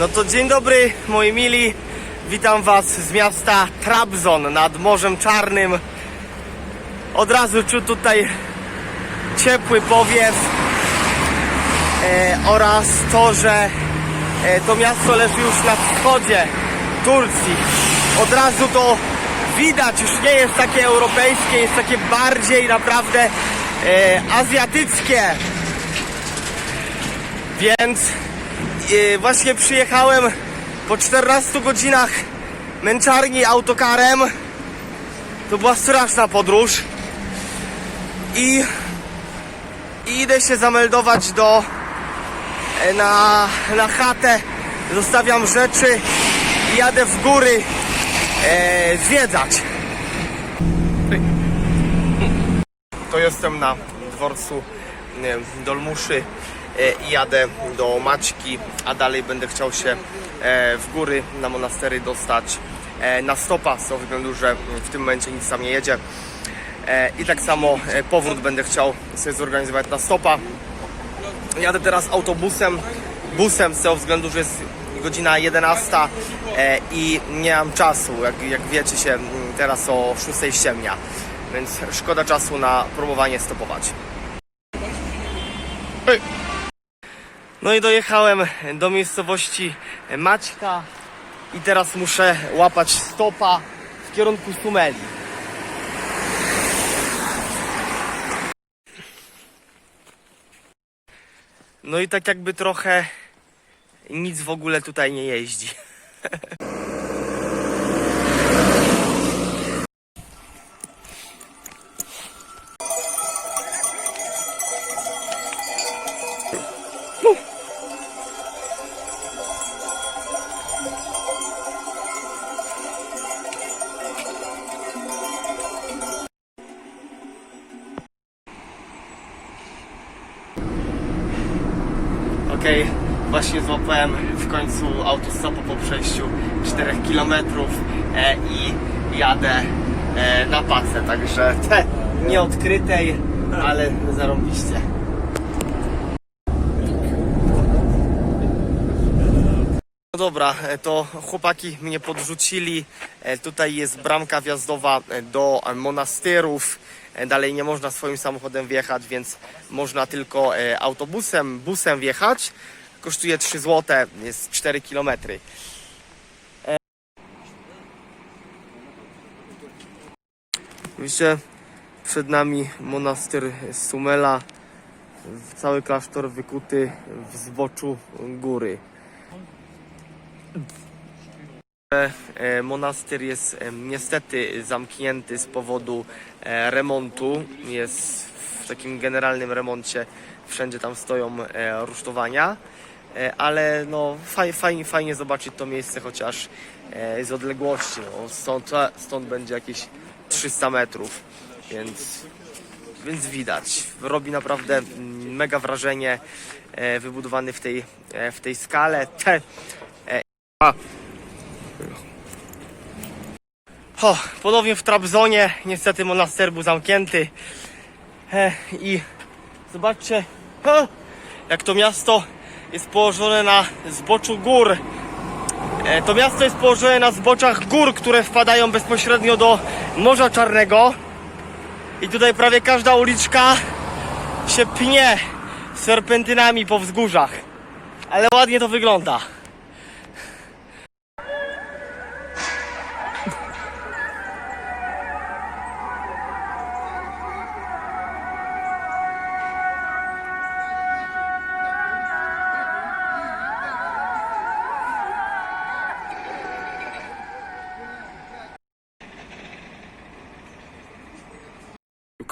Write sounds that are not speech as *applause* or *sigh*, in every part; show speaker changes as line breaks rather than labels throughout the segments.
No to dzień dobry moi mili. Witam was z miasta Trabzon nad Morzem Czarnym. Od razu czuć tutaj ciepły powiew e, oraz to, że e, to miasto leży już na wschodzie Turcji. Od razu to widać, już nie jest takie europejskie, jest takie bardziej naprawdę e, azjatyckie. Więc właśnie przyjechałem po 14 godzinach męczarni autokarem. To była straszna podróż. I, i idę się zameldować do e, na, na chatę. Zostawiam rzeczy i jadę w góry e, zwiedzać. To jestem na dworcu e, Dolmuszy jadę do Maćki, a dalej będę chciał się e, w góry na monastery dostać e, na stopa, tego względu, że w tym momencie nic tam nie jedzie. E, I tak samo e, powrót będę chciał sobie zorganizować na stopa. Jadę teraz autobusem, busem z tego względu, że jest godzina 11 e, i nie mam czasu. Jak, jak wiecie się mm, teraz o 6 ściemnia, więc szkoda czasu na próbowanie stopować. No i dojechałem do miejscowości Maćka i teraz muszę łapać stopa w kierunku Sumeli. No i tak jakby trochę nic w ogóle tutaj nie jeździ. *laughs* Okej, właśnie złapałem w końcu autostopu po przejściu 4 km e, i jadę e, na pacę, także te nieodkrytej, ale zarąbiście. No dobra, e, to chłopaki mnie podrzucili. Tutaj jest bramka wjazdowa do monastyrów. E, Dalej nie można swoim samochodem wjechać, więc można tylko e, autobusem, busem wjechać. Kosztuje 3 zł, jest 4 km. Widzicie, przed nami monastyr Sumela. Cały klasztor wykuty w zboczu góry. E, Monastyr jest e, niestety zamknięty z powodu e, remontu. Jest w takim generalnym remoncie. Wszędzie tam stoją rusztowania. Ale no, faj, fajnie, fajnie zobaczyć to miejsce chociaż z odległości. No, stąd, stąd będzie jakieś 300 metrów, więc, więc widać. Robi naprawdę mega wrażenie wybudowany w tej, w tej skale. Te, o, ponownie w Trabzonie. Niestety monaster był zamknięty. E, I zobaczcie, jak to miasto jest położone na zboczu gór. E, to miasto jest położone na zboczach gór, które wpadają bezpośrednio do Morza Czarnego. I tutaj prawie każda uliczka się pnie serpentynami po wzgórzach. Ale ładnie to wygląda.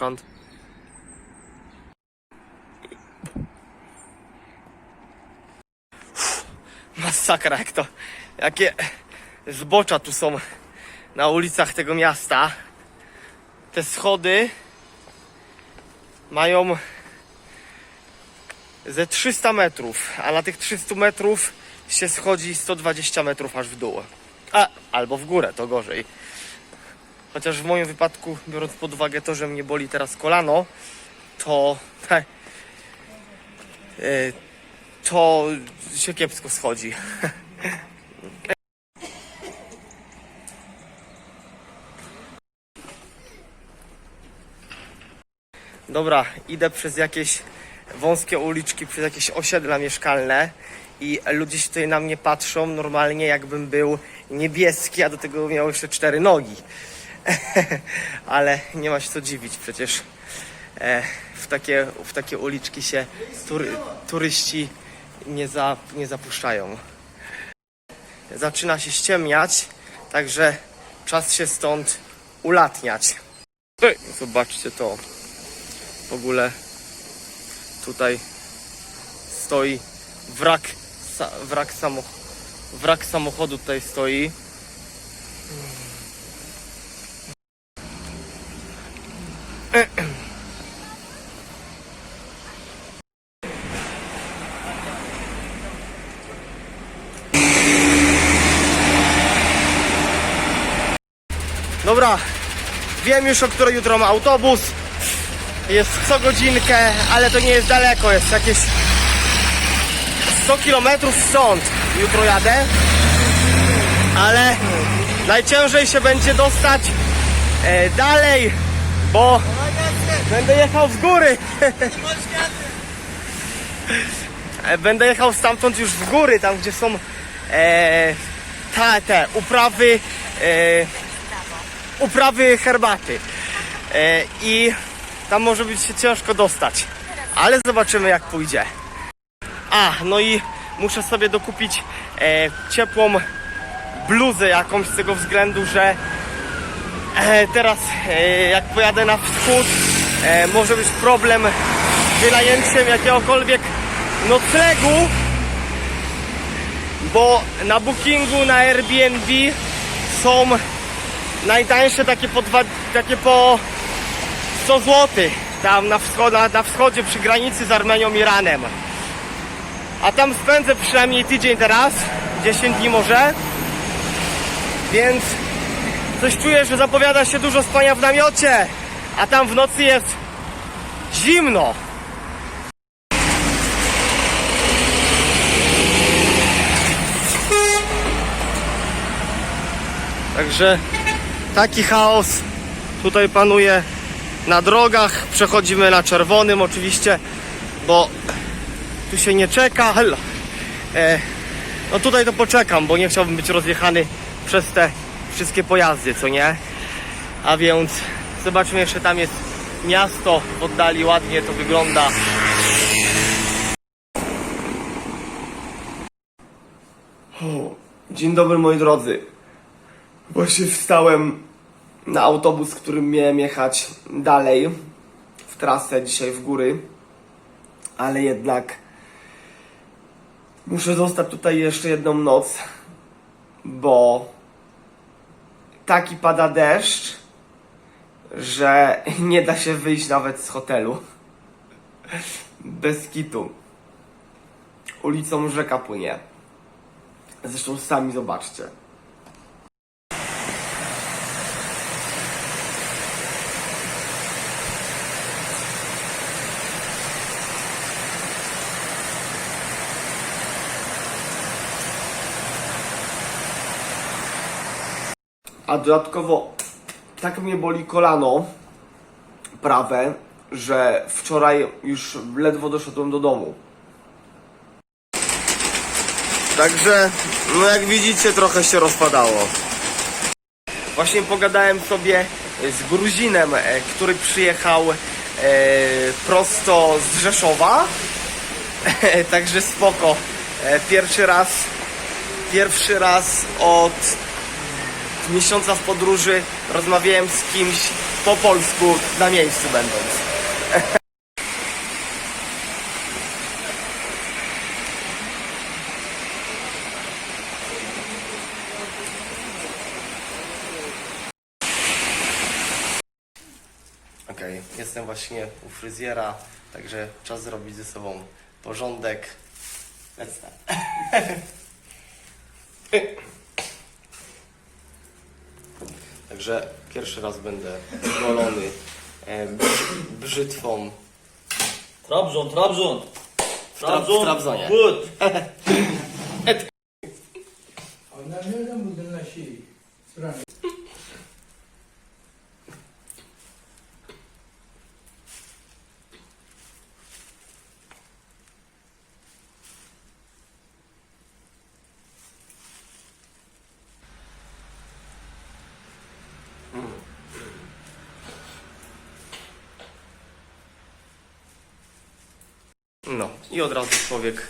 Can't. Masakra, jak to. Jakie zbocza tu są na ulicach tego miasta. Te schody mają ze 300 metrów, a na tych 300 metrów się schodzi 120 metrów aż w dół. A, albo w górę, to gorzej. Chociaż w moim wypadku, biorąc pod uwagę to, że mnie boli teraz kolano, to *laughs* e, to się kiepsko schodzi. *laughs* Dobra, idę przez jakieś wąskie uliczki, przez jakieś osiedla mieszkalne i ludzie się tutaj na mnie patrzą normalnie jakbym był niebieski, a do tego miał jeszcze cztery nogi. *laughs* Ale nie ma się co dziwić, przecież e, w, takie, w takie uliczki się tury, turyści nie, za, nie zapuszczają. Zaczyna się ściemniać, także czas się stąd ulatniać. Zobaczcie to. W ogóle tutaj stoi wrak, wrak, samo, wrak samochodu tutaj stoi. Dobra, wiem już o której jutro ma autobus. Jest co godzinkę, ale to nie jest daleko, jest jakieś 100 km stąd. Jutro jadę. Ale najciężej się będzie dostać e, dalej, bo będę jechał w góry. E, będę jechał stamtąd już w góry, tam gdzie są e, te, te uprawy, e, uprawy herbaty. E, I tam może być się ciężko dostać, ale zobaczymy jak pójdzie. A, no i muszę sobie dokupić e, ciepłą bluzę jakąś z tego względu, że e, teraz e, jak pojadę na wschód, e, może być problem z wynajęciem jakiegokolwiek noclegu, bo na bookingu, na Airbnb są najtańsze takie po, dwa, takie po 100 zł tam na, wschod, na, na wschodzie przy granicy z Armenią i Iranem. A tam spędzę przynajmniej tydzień teraz, 10 dni może. Więc coś czuję, że zapowiada się dużo spania w namiocie, a tam w nocy jest zimno. Także taki chaos tutaj panuje na drogach. Przechodzimy na czerwonym oczywiście, bo tu się nie czeka. E, no tutaj to poczekam, bo nie chciałbym być rozjechany przez te wszystkie pojazdy, co nie? A więc zobaczmy jeszcze tam jest miasto w oddali, ładnie to wygląda. Dzień dobry moi drodzy. Właśnie wstałem na autobus, którym miałem jechać dalej w trasę dzisiaj w góry, ale jednak muszę zostać tutaj jeszcze jedną noc, bo taki pada deszcz, że *laughs* nie da się wyjść nawet z hotelu. Bez kitu. Ulicą rzeka płynie. Zresztą sami zobaczcie. A dodatkowo tak mnie boli kolano prawe, że wczoraj już ledwo doszedłem do domu. Także, no jak widzicie, trochę się rozpadało. Właśnie pogadałem sobie z Gruzinem, e, który przyjechał e, prosto z Rzeszowa. *laughs* Także spoko. E, pierwszy raz, pierwszy raz od miesiąca w podróży rozmawiałem z kimś po polsku na miejscu będąc. *laughs* Okej, jestem właśnie u fryzjera, także czas zrobić ze sobą porządek. Let's start. *laughs* Także pierwszy raz będę golony e, brz- brzytwą
Trabzon, Trabzon.
w, tra- w Trabzonie.
Good. *laughs* Onlar?
No i od razu człowiek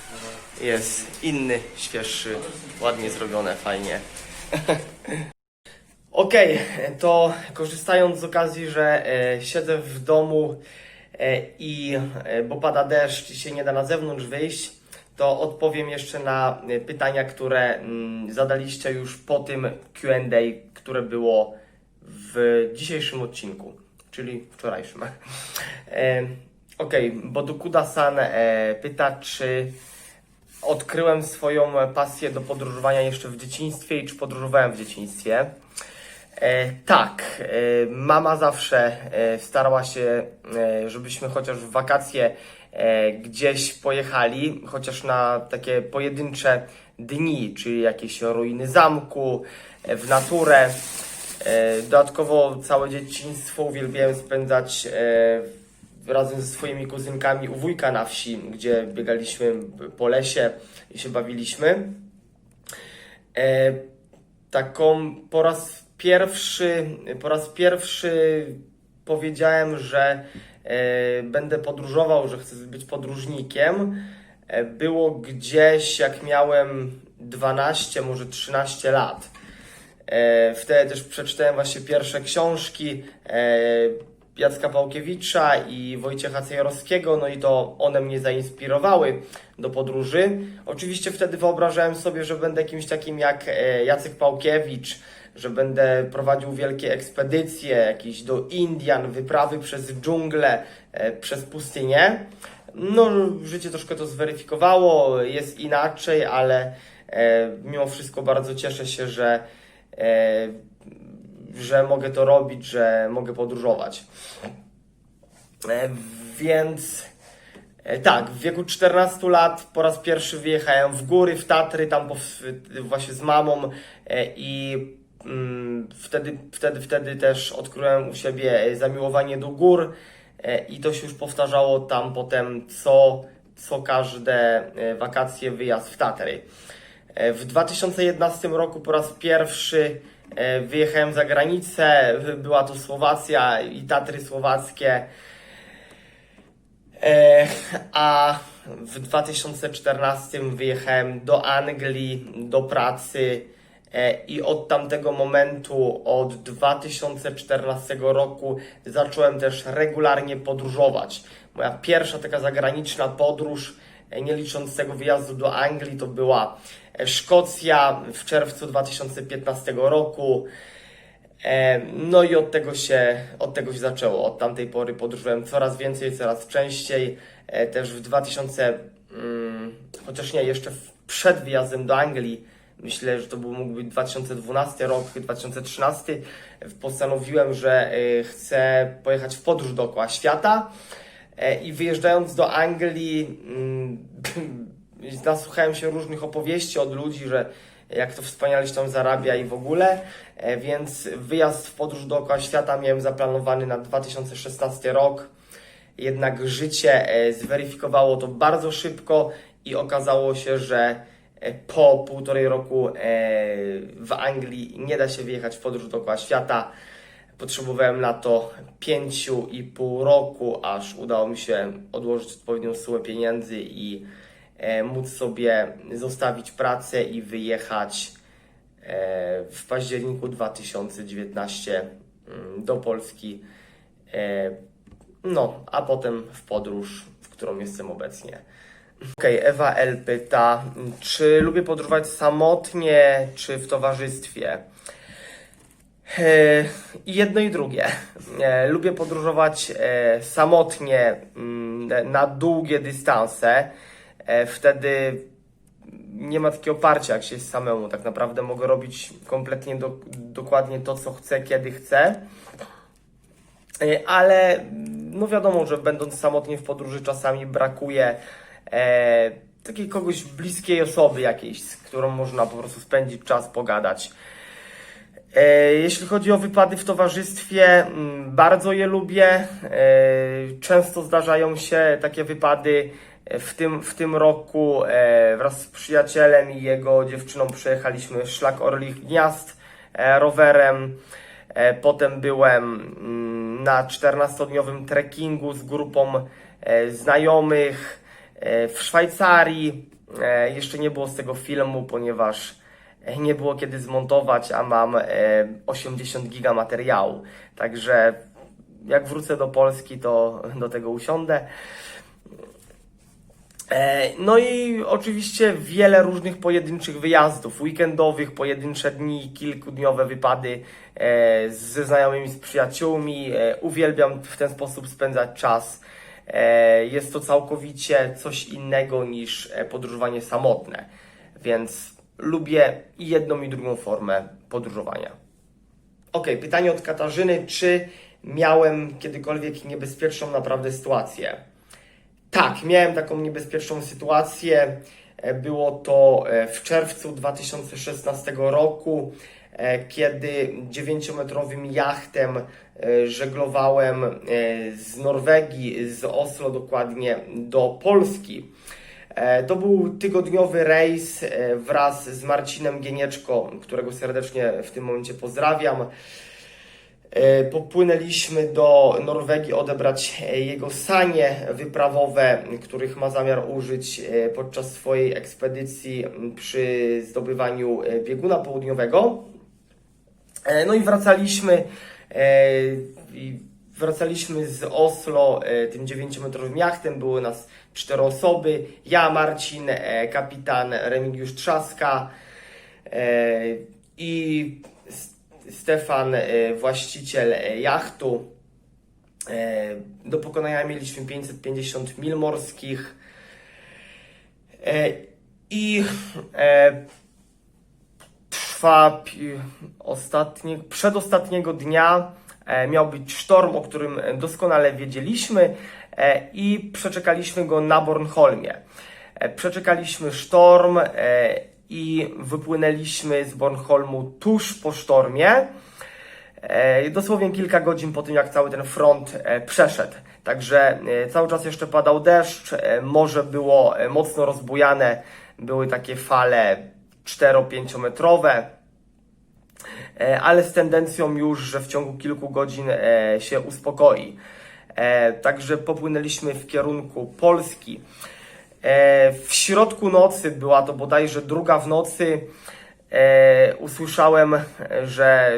jest inny, świeższy, ładnie zrobione, fajnie. *laughs* Okej, to korzystając z okazji, że e, siedzę w domu e, i e, bo pada deszcz i się nie da na zewnątrz wyjść, to odpowiem jeszcze na e, pytania, które mm, zadaliście już po tym Q&A, które było w dzisiejszym odcinku, czyli wczorajszym. *laughs* E, Okej, bo Dokuda-san e, pyta, czy odkryłem swoją pasję do podróżowania jeszcze w dzieciństwie i czy podróżowałem w dzieciństwie. E, tak, e, mama zawsze e, starała się, e, żebyśmy chociaż w wakacje e, gdzieś pojechali, chociaż na takie pojedyncze dni, czyli jakieś ruiny zamku, e, w naturę. E, dodatkowo całe dzieciństwo uwielbiałem spędzać e, razem ze swoimi kuzynkami u wujka na wsi, gdzie biegaliśmy po lesie i się bawiliśmy. E, taką po raz pierwszy, po raz pierwszy powiedziałem, że e, będę podróżował, że chcę być podróżnikiem. E, było gdzieś, jak miałem 12, może 13 lat. E, wtedy też przeczytałem właśnie pierwsze książki e, Jacka Pałkiewicza i Wojciecha Cejrowskiego, no i to one mnie zainspirowały do podróży. Oczywiście wtedy wyobrażałem sobie, że będę kimś takim jak e, Jacek Pałkiewicz, że będę prowadził wielkie ekspedycje, jakieś do Indian, wyprawy przez dżunglę, e, przez pustynię. No, życie troszkę to zweryfikowało, jest inaczej, ale e, mimo wszystko bardzo cieszę się, że, że mogę to robić, że mogę podróżować. E, więc e, tak, w wieku 14 lat po raz pierwszy wyjechałem w góry, w Tatry, tam właśnie z mamą e, i mm, wtedy, wtedy, wtedy też odkryłem u siebie zamiłowanie do gór i to się już powtarzało tam potem co, co każde wakacje wyjazd w Tatry. W 2011 roku po raz pierwszy wyjechałem za granicę. Była to Słowacja i Tatry Słowackie. E, A w 2014 wyjechałem do Anglii do pracy e, i od tamtego momentu, od 2014 roku, zacząłem też regularnie podróżować. Moja pierwsza taka zagraniczna podróż, e, nie licząc tego wyjazdu do Anglii, to była e, Szkocja w czerwcu 2015 roku. E, No i od tego się, od tego się zaczęło. Od tamtej pory podróżowałem coraz więcej, coraz częściej. E, Też w 2000, mm, chociaż nie, jeszcze przed wyjazdem do Anglii, myślę, że to był mógł być 2012 rok, 2013, postanowiłem, że e, chcę pojechać w podróż dookoła świata. E, I wyjeżdżając do Anglii, mm, *laughs* nasłuchałem się różnych opowieści od ludzi, że jak to wspaniale się tam zarabia i w ogóle, E, więc wyjazd w podróż dookoła świata miałem zaplanowany na 2016 rok. Jednak życie e, zweryfikowało to bardzo szybko i okazało się, że po półtorej roku w Anglii nie da się wyjechać w podróż dookoła świata. Potrzebowałem na to pięciu i pół roku, aż udało mi się odłożyć odpowiednią sumę pieniędzy i e, móc sobie zostawić pracę i wyjechać e, w październiku 2019 mm, do Polski. E, no, a potem w podróż, w którą jestem obecnie. Okej, Ewa L pyta, czy lubię podróżować samotnie, czy w towarzystwie? E, jedno i drugie. E, Lubię podróżować e, samotnie mm, na długie dystanse. Wtedy nie ma takiego oparcia, jak się jest samemu. Tak naprawdę mogę robić kompletnie do, dokładnie to, co chcę, kiedy chcę. Ale no wiadomo, że będąc samotnie w podróży czasami brakuje e, takiej kogoś bliskiej osoby jakiejś, z którą można po prostu spędzić czas, pogadać. E, Jeśli chodzi o wypady w towarzystwie, mm, bardzo je lubię. E, Często zdarzają się takie wypady. E, W tym, w tym roku wraz z przyjacielem i jego dziewczyną przejechaliśmy szlak Orlich Gniazd rowerem. Potem byłem mm, na 14-dniowym trekkingu z grupą znajomych w Szwajcarii. Jeszcze nie było z tego filmu, ponieważ nie było kiedy zmontować, a mam e, 80 giga materiału. Także jak wrócę do Polski, to do tego usiądę. E, No i oczywiście wiele różnych pojedynczych wyjazdów, weekendowych, pojedyncze dni, kilkudniowe wypady e, ze znajomymi, z przyjaciółmi. E, Uwielbiam w ten sposób spędzać czas. E, Jest to całkowicie coś innego niż e, podróżowanie samotne, więc lubię jedną i drugą formę podróżowania. Ok, pytanie od Katarzyny, czy miałem kiedykolwiek niebezpieczną naprawdę sytuację? Tak, miałem taką niebezpieczną sytuację. E, Było to e, w czerwcu 2016 roku, e, kiedy 9-metrowym jachtem żeglowałem z Norwegii, z Oslo dokładnie, do Polski. E, To był tygodniowy rejs e, wraz z Marcinem Gienieczko, którego serdecznie w tym momencie pozdrawiam. E, Popłynęliśmy do Norwegii odebrać jego sanie wyprawowe, których ma zamiar użyć podczas swojej ekspedycji przy zdobywaniu bieguna południowego. No i wracaliśmy, wracaliśmy z Oslo e, tym 9-metrowym jachtem. Były nas cztery osoby. Ja, Marcin, e, kapitan Remigiusz Trzaska e, i Stefan, właściciel jachtu. Do pokonania mieliśmy 550 mil morskich. I trwa ostatnie, przedostatniego dnia miał być sztorm, o którym doskonale wiedzieliśmy e, i przeczekaliśmy go na Bornholmie. E, Przeczekaliśmy sztorm e, i wypłynęliśmy z Bornholmu tuż po sztormie. E, Dosłownie kilka godzin po tym, jak cały ten front e, przeszedł. Także e, cały czas jeszcze padał deszcz, e, morze było e, mocno rozbujane, były takie fale 4-5 metrowe, e, ale z tendencją już, że w ciągu kilku godzin e, się uspokoi. E, Także popłynęliśmy w kierunku Polski. E, W środku nocy, była to bodajże druga w nocy, e, usłyszałem, e, że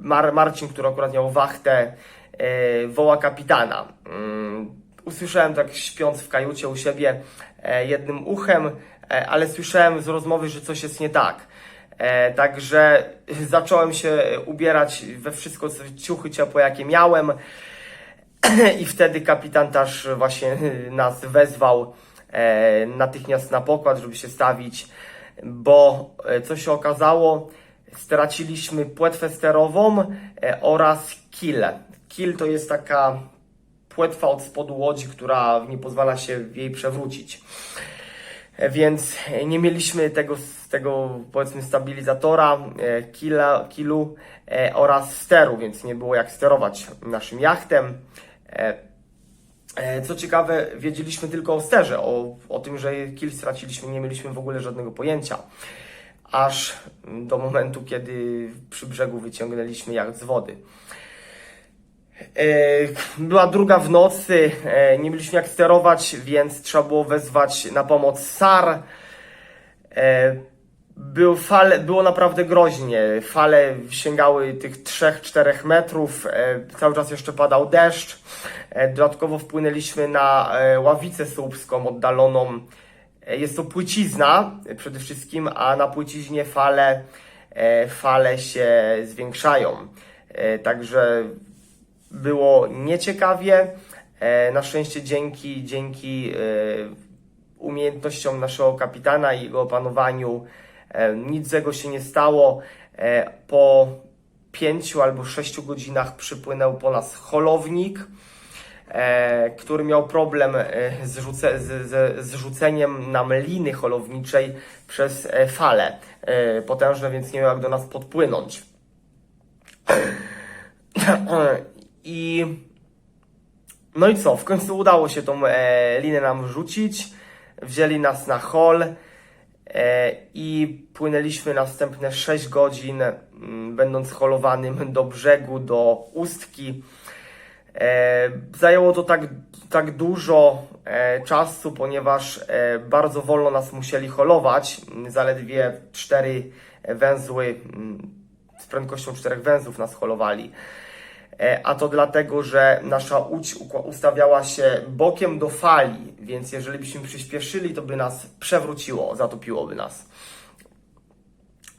Mar Marcin, który akurat miał wachtę, e, woła kapitana. Mm, usłyszałem tak śpiąc w kajucie u siebie e, jednym uchem, e, ale słyszałem z rozmowy, że coś jest nie tak. E, także zacząłem się ubierać we wszystko, co ciuchy ciepłe, jakie miałem. *clears throat* I wtedy kapitan też właśnie *laughs* nas wezwał e, natychmiast na pokład, żeby się stawić, bo e, co się okazało, straciliśmy płetwę sterową oraz kill. Kill to jest taka płetwa od spodu łodzi, która nie pozwala się jej przewrócić. Więc nie mieliśmy tego, tego powiedzmy stabilizatora, e, killu e, oraz steru, więc nie było jak sterować naszym jachtem. E, Co ciekawe, wiedzieliśmy tylko o sterze, o, o tym, że kill straciliśmy, nie mieliśmy w ogóle żadnego pojęcia. Aż do momentu, kiedy przy brzegu wyciągnęliśmy jacht z wody. E, Była druga w nocy, e, nie mieliśmy jak sterować, więc trzeba było wezwać na pomoc SAR. E, Był fale, było naprawdę groźnie. Fale sięgały tych 3-4 metrów, cały czas jeszcze padał deszcz. Dodatkowo wpłynęliśmy na ławicę słupską oddaloną. Jest to płycizna przede wszystkim, a na płyciźnie fale, fale się zwiększają. Także było nieciekawie. E, Na szczęście dzięki, dzięki e, umiejętnościom naszego kapitana i jego opanowaniu e, nic złego się nie stało. Po pięciu albo sześciu godzinach przypłynął po nas holownik. który miał problem z, rzuce, z, z, z rzuceniem nam liny holowniczej przez fale potężne, więc nie miał jak do nas podpłynąć. *clears throat* I no i co? W końcu udało się tą e, linę nam wrzucić. Wzięli nas na hol e, i płynęliśmy następne 6 godzin, m, będąc holowanym do brzegu, do ustki. E, zajęło to tak, tak dużo e, czasu, ponieważ e, bardzo wolno nas musieli holować. Zaledwie 4 węzły, m, z prędkością 4 węzłów nas holowali. E, A to dlatego, że nasza łódź ustawiała się bokiem do fali, więc jeżeli byśmy przyspieszyli, to by nas przewróciło, zatopiłoby nas.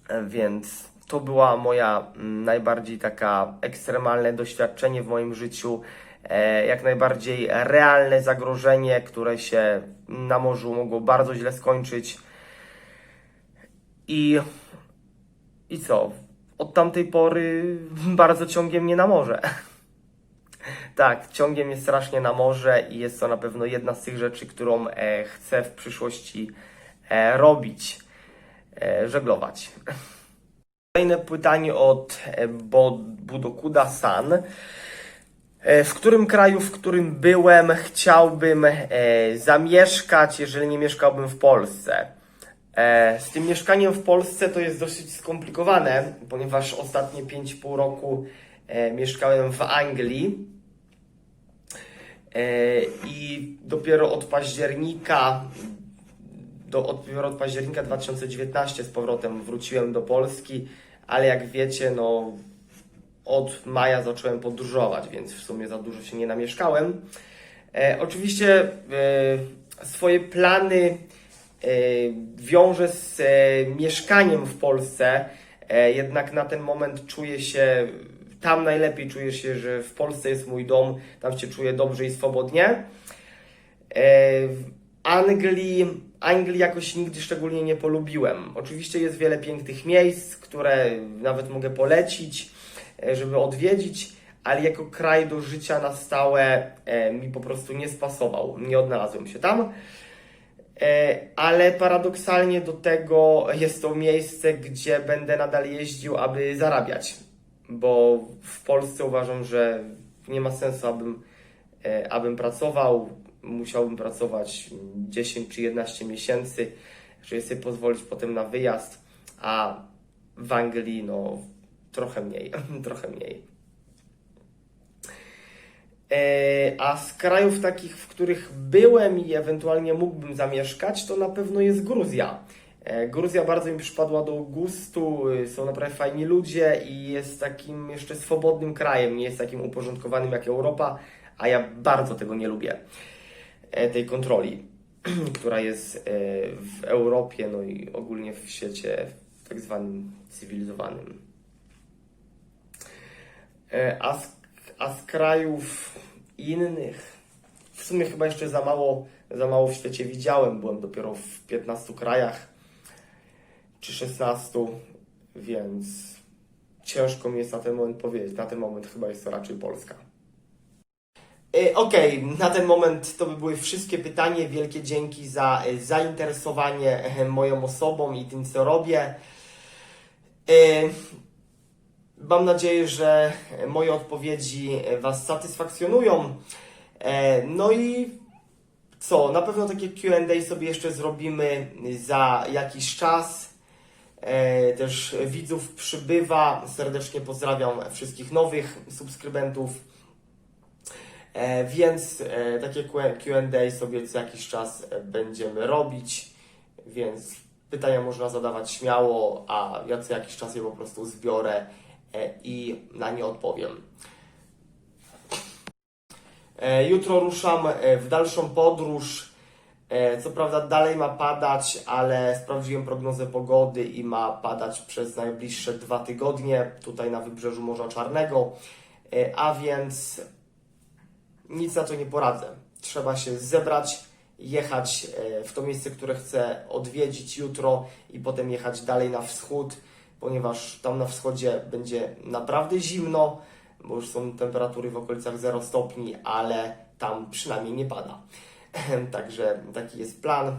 E, Więc to była moja mm, najbardziej taka ekstremalne doświadczenie w moim życiu. E, Jak najbardziej realne zagrożenie, które się na morzu mogło bardzo źle skończyć. I, i co? Od tamtej pory bardzo ciągnie mnie na morze. Tak, ciągnie mnie strasznie na morze i jest to na pewno jedna z tych rzeczy, którą e, chcę w przyszłości e, robić. E, żeglować. Kolejne pytanie od e, Budokuda San. E, W którym kraju, w którym byłem, chciałbym e, zamieszkać, jeżeli nie mieszkałbym w Polsce? E, Z tym mieszkaniem w Polsce to jest dosyć skomplikowane, ponieważ ostatnie 5,5 roku e, mieszkałem w Anglii e, i dopiero od października do, od, od października 2019 z powrotem wróciłem do Polski, ale jak wiecie, no od maja zacząłem podróżować, więc w sumie za dużo się nie namieszkałem. E, oczywiście e, swoje plany e, wiążę z e, mieszkaniem w Polsce, e, jednak na ten moment czuję się tam najlepiej, czuję się, że w Polsce jest mój dom, tam się czuję dobrze i swobodnie. W Anglii, Anglii jakoś nigdy szczególnie nie polubiłem. Oczywiście jest wiele pięknych miejsc, które nawet mogę polecić, żeby odwiedzić, ale jako kraj do życia na stałe mi po prostu nie spasował. Nie odnalazłem się tam. E, Ale paradoksalnie do tego jest to miejsce, gdzie będę nadal jeździł, aby zarabiać. Bo w Polsce uważam, że nie ma sensu, abym, e, abym pracował. Musiałbym pracować 10 czy 11 miesięcy, żeby sobie pozwolić potem na wyjazd, a w Anglii no trochę mniej, *laughs* trochę mniej. E, A z krajów takich, w których byłem i ewentualnie mógłbym zamieszkać, to na pewno jest Gruzja. E, Gruzja bardzo mi przypadła do gustu, y, są naprawdę fajni ludzie i jest takim jeszcze swobodnym krajem, nie jest takim uporządkowanym jak Europa, a ja bardzo tego nie lubię, e, tej kontroli, *clears throat* która jest e, w Europie, no i ogólnie w świecie tak zwanym cywilizowanym. A z, a z krajów innych, w sumie chyba jeszcze za mało, za mało w świecie widziałem. Byłem dopiero w 15 krajach czy 16, więc ciężko mi jest na ten moment powiedzieć. Na ten moment chyba jest to raczej Polska. E, Okej, na ten moment to by były wszystkie pytania. Wielkie dzięki za e, zainteresowanie e, moją osobą i tym, co robię. Mam nadzieję, że moje odpowiedzi Was satysfakcjonują. E, No i co? Na pewno takie QA sobie jeszcze zrobimy za jakiś czas. E, Też widzów przybywa. Serdecznie pozdrawiam wszystkich nowych subskrybentów. E, Więc takie QA sobie co jakiś czas będziemy robić. Więc pytania można zadawać śmiało, a ja co jakiś czas je po prostu zbiorę i na nie odpowiem. E, Jutro ruszam e, w dalszą podróż. E, Co prawda dalej ma padać, ale sprawdziłem prognozę pogody i ma padać przez najbliższe dwa tygodnie tutaj na wybrzeżu Morza Czarnego. E, A więc nic na to nie poradzę. Trzeba się zebrać, jechać e, w to miejsce, które chcę odwiedzić jutro i potem jechać dalej na wschód, ponieważ tam na wschodzie będzie naprawdę zimno, bo już są temperatury w okolicach 0 stopni, ale tam przynajmniej nie pada. *laughs* Także taki jest plan.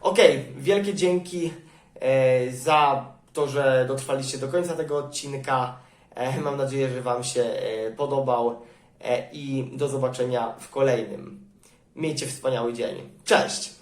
Okej, wielkie dzięki e, za to, że dotrwaliście do końca tego odcinka. E, mam nadzieję, że Wam się e, podobał i do zobaczenia w kolejnym. Miejcie wspaniały dzień. Cześć!